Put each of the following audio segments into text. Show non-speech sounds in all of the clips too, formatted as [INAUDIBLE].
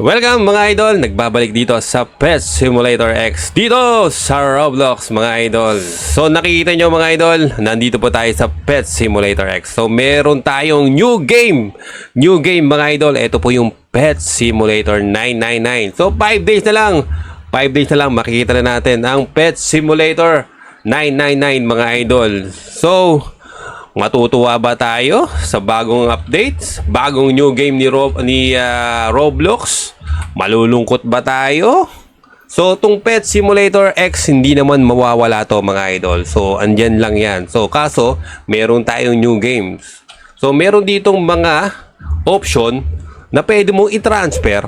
Welcome mga idol! Nagbabalik dito sa Pet Simulator X dito sa Roblox mga idol. So nakikita nyo mga idol, nandito po tayo sa Pet Simulator X. So meron tayong new game. New game mga idol. Ito po yung Pet Simulator 999. So 5 days na lang. 5 days na lang makikita na natin ang Pet Simulator 999 mga idol. So Matutuwa ba tayo sa bagong updates? Bagong new game ni Rob ni ah, Roblox? Malulungkot ba tayo? So, tong Pet Simulator X, hindi naman mawawala to mga idol. So, andyan lang yan. So, kaso, meron tayong new games. So, meron ditong mga option na pwede mong i-transfer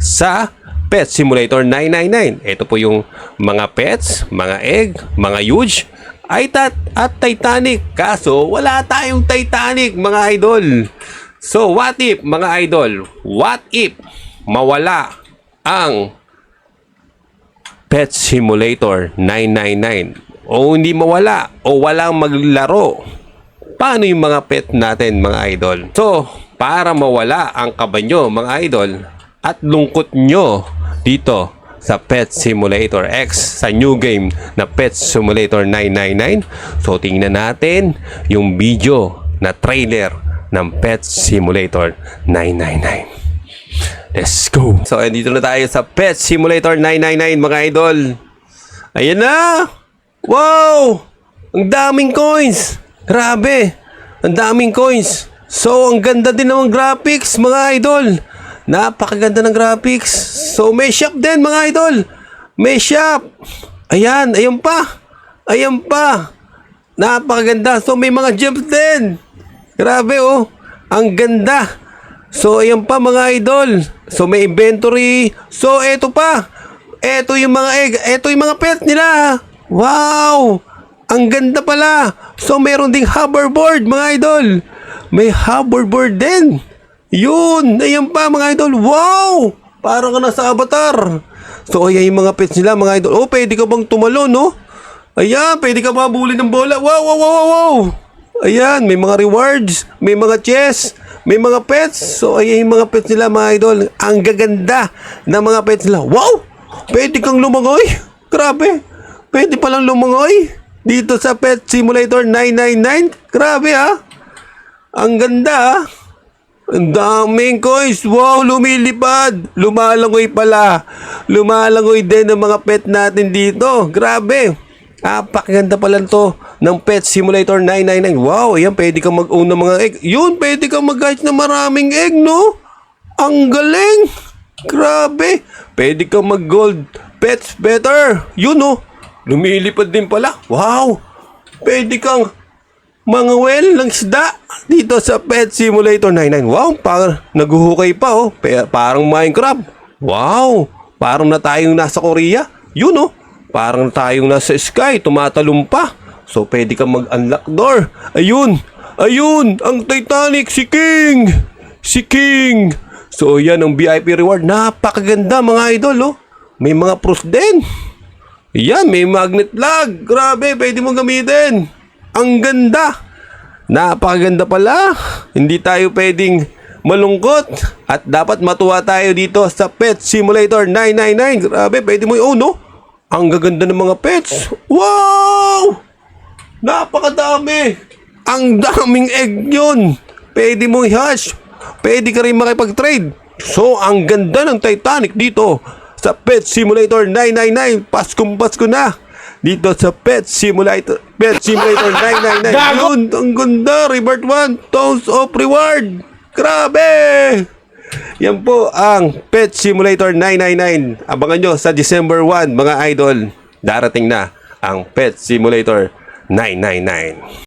sa Pet Simulator 999. Ito po yung mga pets, mga egg, mga huge, ay tat at Titanic. Kaso, wala tayong Titanic, mga idol. So, what if, mga idol, what if mawala ang Pet Simulator 999 o hindi mawala o walang maglaro paano yung mga pet natin mga idol so para mawala ang kaba nyo mga idol at lungkot nyo dito sa Pet Simulator X sa new game na Pet Simulator 999 so tingnan natin yung video na trailer ng Pet Simulator 999 Let's go! So, andito na tayo sa Pet Simulator 999, mga idol. Ayan na! Wow! Ang daming coins! Grabe! Ang daming coins! So, ang ganda din ng graphics, mga idol. Napakaganda ng graphics. So, may shop din, mga idol. May shop. Ayan, ayan pa. Ayan pa. Napakaganda. So, may mga gems din. Grabe, oh. Ang ganda. So, ayan pa mga idol. So, may inventory. So, eto pa. Eto yung mga egg. Eto yung mga pet nila. Wow! Ang ganda pala. So, meron ding hoverboard mga idol. May hoverboard din. Yun. Ayan pa mga idol. Wow! Parang ka nasa avatar. So, ayan yung mga pets nila mga idol. Oh, pwede ka bang tumalon, no? Ayan, pwede ka mabuli ng bola. Wow, wow, wow, wow, wow. Ayan, may mga rewards, may mga chess, may mga pets. So, ayan yung mga pets nila, mga idol. Ang gaganda ng mga pets nila. Wow! Pwede kang lumangoy. Grabe. Pwede palang lumangoy. Dito sa Pet Simulator 999. Grabe, ha? Ang ganda, ha? Ang daming coins. Wow, lumilipad. Lumalangoy pala. Lumalangoy din ang mga pet natin dito. Grabe. Napakaganda pala to ng Pet Simulator 999. Wow, ayan, pwede kang mag-own ng mga egg. Yun, pwede kang mag-guide ng maraming egg, no? Ang galing! Grabe! Pwede kang mag-gold pets better. Yun, no? Lumilipad din pala. Wow! Pwede kang mga well ng isda dito sa Pet Simulator 99. Wow, parang naguhukay pa oh. Pa- Parang Minecraft. Wow, parang na tayong nasa Korea. Yun oh, parang tayong nasa sky, tumatalon pa. So pwede kang mag-unlock door. Ayun, ayun, ang Titanic, si King. Si King. So yan ang VIP reward. Napakaganda mga idol oh. May mga pros din. Yan, may magnet lag. Grabe, pwede mo gamitin. Ang ganda. Napakaganda pala. Hindi tayo pwedeng malungkot. At dapat matuwa tayo dito sa Pet Simulator 999. Grabe, pwede mo i-own, no? Ang gaganda ng mga pets. Wow! Napakadami. Ang daming egg yun. Pwede mo i-hash. Pwede ka rin makipag-trade. So, ang ganda ng Titanic dito sa Pet Simulator 999. Paskong Pasko na. Dito sa Pet Simulator Pet Simulator [LAUGHS] 999. Yun, ang ganda. Reward 1. Tons of reward. Grabe! Yan po ang Pet Simulator 999. Abangan nyo sa December 1, mga idol. Darating na ang Pet Simulator 999.